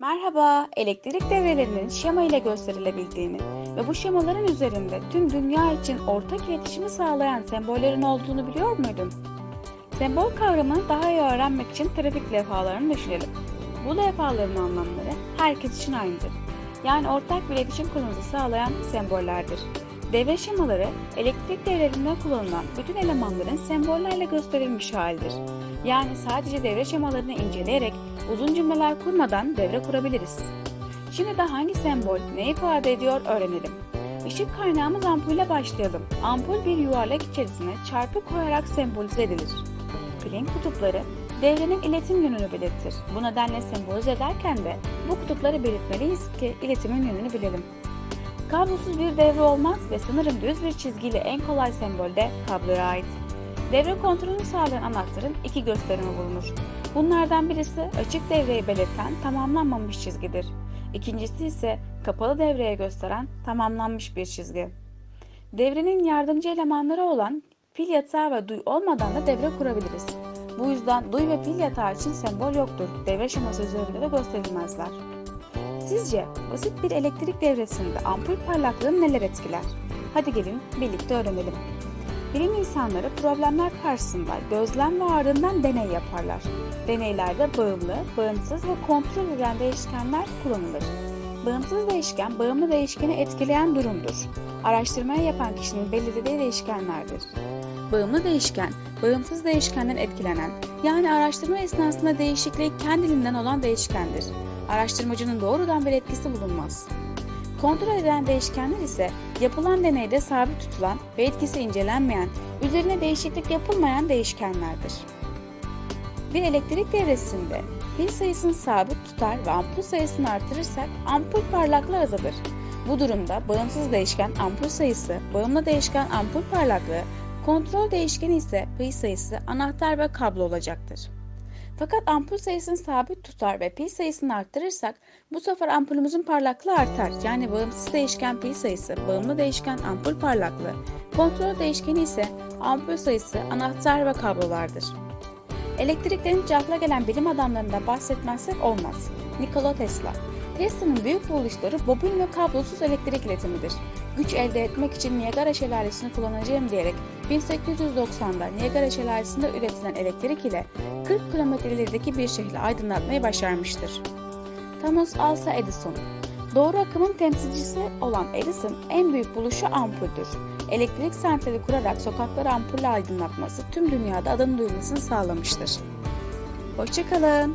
Merhaba, elektrik devrelerinin şema ile gösterilebildiğini ve bu şemaların üzerinde tüm dünya için ortak iletişimi sağlayan sembollerin olduğunu biliyor muydun? Sembol kavramını daha iyi öğrenmek için trafik levhalarını düşünelim. Bu levhaların anlamları herkes için aynıdır. Yani ortak bir iletişim kurumuzu sağlayan sembollerdir. Devre şemaları, elektrik devrelerinde kullanılan bütün elemanların sembollerle gösterilmiş halidir. Yani sadece devre şemalarını inceleyerek uzun cümleler kurmadan devre kurabiliriz. Şimdi de hangi sembol ne ifade ediyor öğrenelim. Işık kaynağımız ampulle başlayalım. Ampul bir yuvarlak içerisine çarpı koyarak sembolize edilir. Pilin kutupları devrenin iletim yönünü belirtir. Bu nedenle sembolize ederken de bu kutupları belirtmeliyiz ki iletimin yönünü bilelim. Kablosuz bir devre olmaz ve sanırım düz bir çizgiyle en kolay sembol de kabloya ait. Devre kontrolünü sağlayan anahtarın iki gösterimi bulunur. Bunlardan birisi açık devreyi belirten tamamlanmamış çizgidir. İkincisi ise kapalı devreye gösteren tamamlanmış bir çizgi. Devrenin yardımcı elemanları olan pil yatağı ve duy olmadan da devre kurabiliriz. Bu yüzden duy ve pil yatağı için sembol yoktur. Devre şeması üzerinde de gösterilmezler. Sizce basit bir elektrik devresinde ampul parlaklığını neler etkiler? Hadi gelin birlikte öğrenelim. Bilim insanları problemler karşısında gözlem ve ardından deney yaparlar. Deneylerde bağımlı, bağımsız ve kontrol edilen değişkenler kullanılır. Bağımsız değişken, bağımlı değişkeni etkileyen durumdur. Araştırmayı yapan kişinin belirlediği değişkenlerdir. Bağımlı değişken, bağımsız değişkenden etkilenen, yani araştırma esnasında değişikliği kendiliğinden olan değişkendir. Araştırmacının doğrudan bir etkisi bulunmaz. Kontrol edilen değişkenler ise yapılan deneyde sabit tutulan ve etkisi incelenmeyen, üzerine değişiklik yapılmayan değişkenlerdir. Bir elektrik devresinde pil sayısını sabit tutar ve ampul sayısını artırırsak ampul parlaklığı azalır. Bu durumda bağımsız değişken ampul sayısı, bağımlı değişken ampul parlaklığı, kontrol değişkeni ise pil sayısı, anahtar ve kablo olacaktır. Fakat ampul sayısını sabit tutar ve pil sayısını arttırırsak bu sefer ampulümüzün parlaklığı artar. Yani bağımsız değişken pil sayısı, bağımlı değişken ampul parlaklığı, kontrol değişkeni ise ampul sayısı, anahtar ve kablolardır. Elektriklerin cihazla gelen bilim adamlarından bahsetmezsek olmaz. Nikola Tesla Tesla'nın büyük buluşları bobin ve kablosuz elektrik iletimidir. Güç elde etmek için Niagara Şelalesi'ni kullanacağım diyerek 1890'da Niagara Şelalesi'nde üretilen elektrik ile 40 kilometre ilerideki bir şehri aydınlatmayı başarmıştır. Thomas Alva Edison Doğru akımın temsilcisi olan Edison en büyük buluşu ampuldür. Elektrik santrali kurarak sokakları ampulle aydınlatması tüm dünyada adını duyulmasını sağlamıştır. Hoşçakalın.